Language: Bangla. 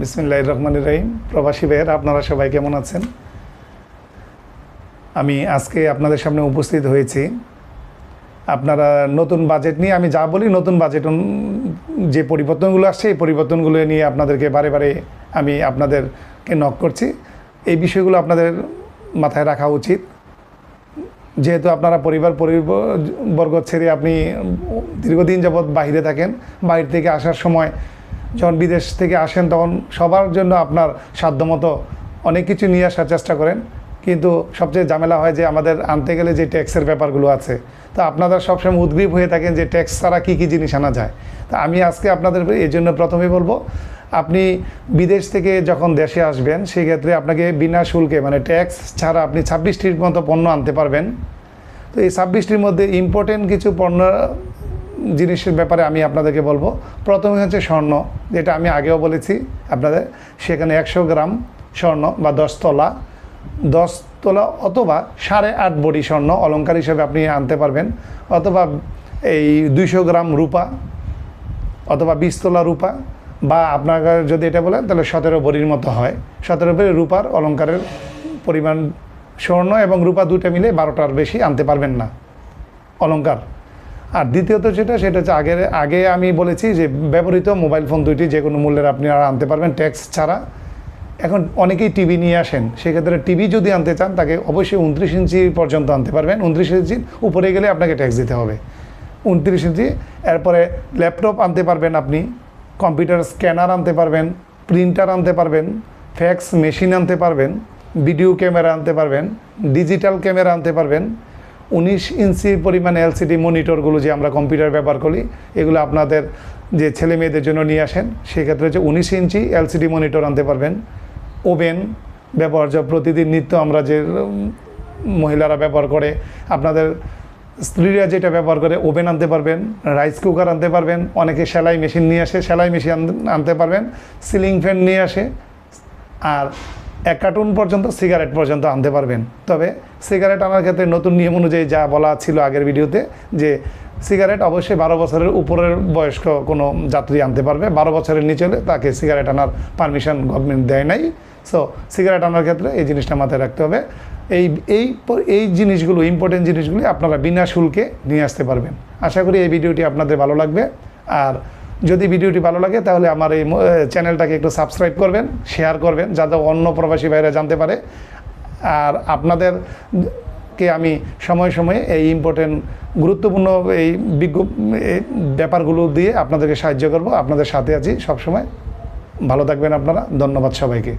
বিসমিল্লাহ রহমান রহিম। প্রবাসী ভাইয়ের, আপনারা সবাই কেমন আছেন? আমি আজকে আপনাদের সামনে উপস্থিত হয়েছি। আপনারা নতুন বাজেট নিয়ে, আমি যা বলি নতুন বাজেট যে পরিবর্তনগুলো আসছে, এই পরিবর্তনগুলো নিয়ে আপনাদেরকে বারে বারে আমি আপনাদেরকে নক করছি। এই বিষয়গুলো আপনাদের মাথায় রাখা উচিত। যেহেতু আপনারা পরিবার পরিবর্গ ছেড়ে আপনি দীর্ঘদিন যাবৎ বাইরে থাকেন, বাইরে থেকে আসার সময় যখন বিদেশ থেকে আসেন, তখন সবার জন্য আপনার সাধ্যমতো অনেক কিছু নিয়ে আসার চেষ্টা করেন। কিন্তু সবচেয়ে ঝামেলা হয় যে আমাদের আনতে গেলে যে ট্যাক্সের ব্যাপারগুলো আছে, তো আপনারা সবসময় উদ্গ্রীব হয়ে থাকেন যে ট্যাক্স ছাড়া কী কী জিনিস আনা যায়। তা আমি আজকে আপনাদের এই জন্য প্রথমেই বলব, আপনি বিদেশ থেকে যখন দেশে আসবেন, সেক্ষেত্রে আপনাকে বিনা শুল্কে মানে ট্যাক্স ছাড়া আপনি ছাব্বিশটির মতো পণ্য আনতে পারবেন। তো এই ছাব্বিশটির মধ্যে ইম্পর্টেন্ট কিছু পণ্য জিনিসের ব্যাপারে আমি আপনাদেরকে বলব। প্রথমে হচ্ছে স্বর্ণ, যেটা আমি আগেও বলেছি আপনাদের। সেখানে একশো গ্রাম স্বর্ণ বা দশ তলা। দশ তোলা অথবা সাড়ে আট বডি স্বর্ণ অলংকার হিসেবে আপনি আনতে পারবেন। অথবা এই দুইশো গ্রাম রূপা অথবা বিশ তোলা রূপা বা আপনার যদি এটা বলেন, তাহলে সতেরো বড়ির মতো হয়। সতেরো বড়ি রূপার অলংকারের পরিমাণ স্বর্ণ এবং রূপা দুটো মিলে বারোটার বেশি আনতে পারবেন না। অলংকার। আর দ্বিতীয়ত যেটা, সেটা হচ্ছে আগের, আগে আমি বলেছি যে ব্যবহৃত মোবাইল ফোন দুইটি যে কোনো মূল্যের আপনি আর আনতে পারবেন ট্যাক্স ছাড়া। এখন অনেকেই টিভি নিয়ে আসেন, সেক্ষেত্রে টিভি যদি আনতে চান, তাকে অবশ্যই উনত্রিশ ইঞ্চি পর্যন্ত আনতে পারবেন। উনত্রিশ ইঞ্চির উপরে গেলে আপনাকে ট্যাক্স দিতে হবে। উনত্রিশ ইঞ্চি, এরপরে ল্যাপটপ আনতে পারবেন আপনি, কম্পিউটার স্ক্যানার আনতে পারবেন, প্রিন্টার আনতে পারবেন, ফ্যাক্স মেশিন আনতে পারবেন, ভিডিও ক্যামেরা আনতে পারবেন, ডিজিটাল ক্যামেরা আনতে পারবেন উনিশ ইঞ্চি পরিমাণ এলসিডি মনিটরগুলো যে আমরা কম্পিউটার ব্যবহার করি, এগুলো আপনাদের যে ছেলে মেয়েদের জন্য নিয়ে আসেন, সেক্ষেত্রে হচ্ছে উনিশ ইঞ্চি এলসিডি মনিটর আনতে পারবেন। ওভেন ব্যবহার্য প্রতিদিন নিত্য আমরা যে মহিলারা ব্যবহার করে, আপনাদের স্ত্রীরা যেটা ব্যবহার করে ওভেন আনতে পারবেন রাইস কুকার আনতে পারবেন, অনেকে সেলাই মেশিন নিয়ে আসে, সেলাই মেশিন আনতে পারবেন সিলিং ফ্যান নিয়ে আসে, আর এক কার্টুন পর্যন্ত সিগারেট পর্যন্ত আনতে পারবেন। তবে সিগারেট আনার ক্ষেত্রে নতুন নিয়ম অনুযায়ী যা বলা ছিল আগের ভিডিওতে, যে সিগারেট অবশ্যই বারো বছরের উপরের বয়স্ক কোনো যাত্রী আনতে পারবে। বারো বছরের নিচে হলে তাকে সিগারেট আনার পারমিশন গভর্নমেন্ট দেয় নাই। সো সিগারেট আনার ক্ষেত্রে এই জিনিসটা মাথায় রাখতে হবে। এই এই এই জিনিসগুলো ইম্পর্টেন্ট জিনিসগুলি আপনারা বিনা শুল্কে নিয়ে আসতে পারবেন। আশা করি এই ভিডিওটি আপনাদের ভালো লাগবে। আর যদি ভিডিওটি ভালো লাগে, তাহলে আমার এই চ্যানেলটাকে একটু সাবস্ক্রাইব করবেন, শেয়ার করবেন, যাতে অন্য প্রবাসী ভাইরা জানতে পারে। আর আপনাদেরকে আমি সময়ে সময়ে এই ইম্পর্টেন্ট গুরুত্বপূর্ণ এই বিজ্ঞ ব্যাপারগুলো দিয়ে আপনাদেরকে সাহায্য করব। আপনাদের সাথে আছি সবসময়। ভালো থাকবেন আপনারা। ধন্যবাদ সবাইকে।